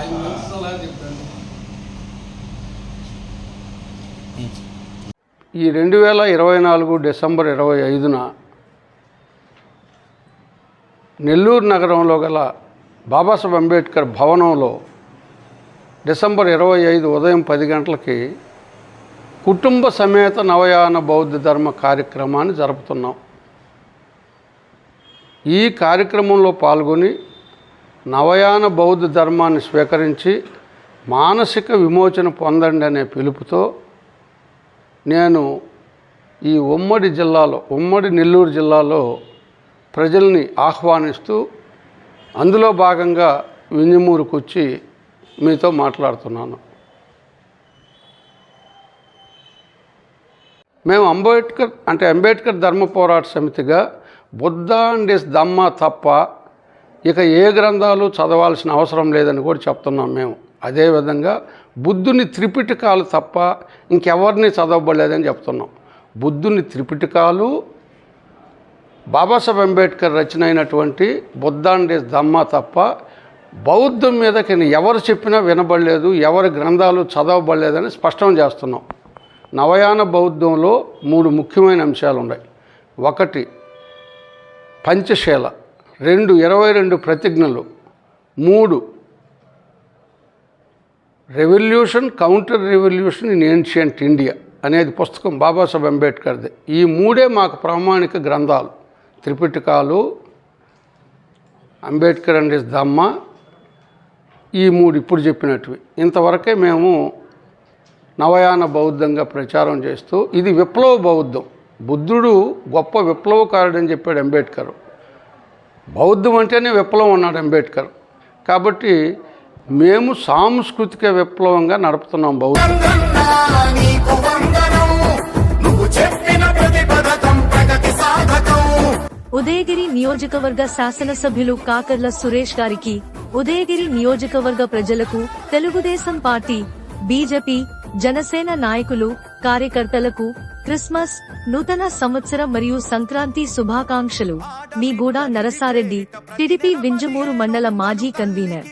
ఐదు నిమిషాలు అలా చెప్పాను. ఈ రెండు వేల ఇరవై నాలుగు డిసెంబర్ ఇరవై ఐదున నెల్లూరు నగరంలో గల బాబాసాహెబ్ అంబేద్కర్ భవనంలో డిసెంబర్ ఇరవై ఐదు ఉదయం పది గంటలకి కుటుంబ సమేత నవయాన బౌద్ధ ధర్మ కార్యక్రమాన్ని జరుపుతున్నాం. ఈ కార్యక్రమంలో పాల్గొని నవయాన బౌద్ధ ధర్మాన్ని స్వీకరించి మానసిక విమోచన పొందండి అనే పిలుపుతో నేను ఈ ఉమ్మడి జిల్లాలో ఉమ్మడి నెల్లూరు జిల్లాలో ప్రజల్ని ఆహ్వానిస్తూ అందులో భాగంగా వింజమూరుకు వచ్చి మీతో మాట్లాడుతున్నాను. మేము అంబేద్కర్ అంటే అంబేద్కర్ ధర్మ పోరాట సమితిగా బుద్ధ అండ్ ఇస్ దమ్మ తప్ప ఇక ఏ గ్రంథాలు చదవాల్సిన అవసరం లేదని కూడా చెప్తున్నాం మేము. అదేవిధంగా బుద్ధుని త్రిపిటకాలు తప్ప ఇంకెవరిని చదవబడలేదని చెప్తున్నాం. బుద్ధుని త్రిపిటకాలు బాబాసాహెబ్ అంబేద్కర్ రచన అయినటువంటి బుద్ధ అండ్ ఇస్ దమ్మ తప్ప బౌద్ధం మీదకి ఎవరు చెప్పినా వినబడలేదు ఎవరి గ్రంథాలు చదవబడలేదని స్పష్టం చేస్తున్నాం. నవయాన బౌద్ధంలో మూడు ముఖ్యమైన అంశాలు ఉన్నాయి ఒకటి పంచశీల. రెండు ఇరవై రెండు ప్రతిజ్ఞలు. మూడు revolution counter revolution in ancient India అనేది పుస్తకం బాబాసాహెబ్ అంబేద్కర్ది. ఈ మూడే మాకు ప్రామాణిక గ్రంథాలు. త్రిపిటకాలు అంబేద్కర్ అండ్ ఇస్ దమ్మ ఈ మూడు ఇప్పుడు చెప్పినట్టువి. ఇంతవరకే మేము నవయాన బౌద్ధంగా ప్రచారం చేస్తూ ఇది విప్లవ బౌద్ధం. బుద్ధుడు గొప్ప విప్లవకారుడు అని చెప్పాడు అంబేద్కర్. బౌద్ధం అంటేనే విప్లవం అన్నాడు అంబేద్కర్. కాబట్టి మేము సాంస్కృతిక విప్లవంగా నడుపుతున్నాం బౌద్ధం ఉదయగిరి నియోజకవర్గ శాసనసభ్యులు కాకర్ల సురేష్ గారికి ఉదయగిరి నియోజకవర్గ ప్రజలకు తెలుగుదేశం పార్టీ బీజేపీ జనసేన నాయకులు కార్యకర్తలకు క్రిస్మస్ నూతన సంవత్సరం మరియు సంక్రాంతి శుభాకాంక్షలు. మీ గూడా నరసారెడ్డి టిడిపి వింజమూరు మండల మాజీ కన్వీనర్.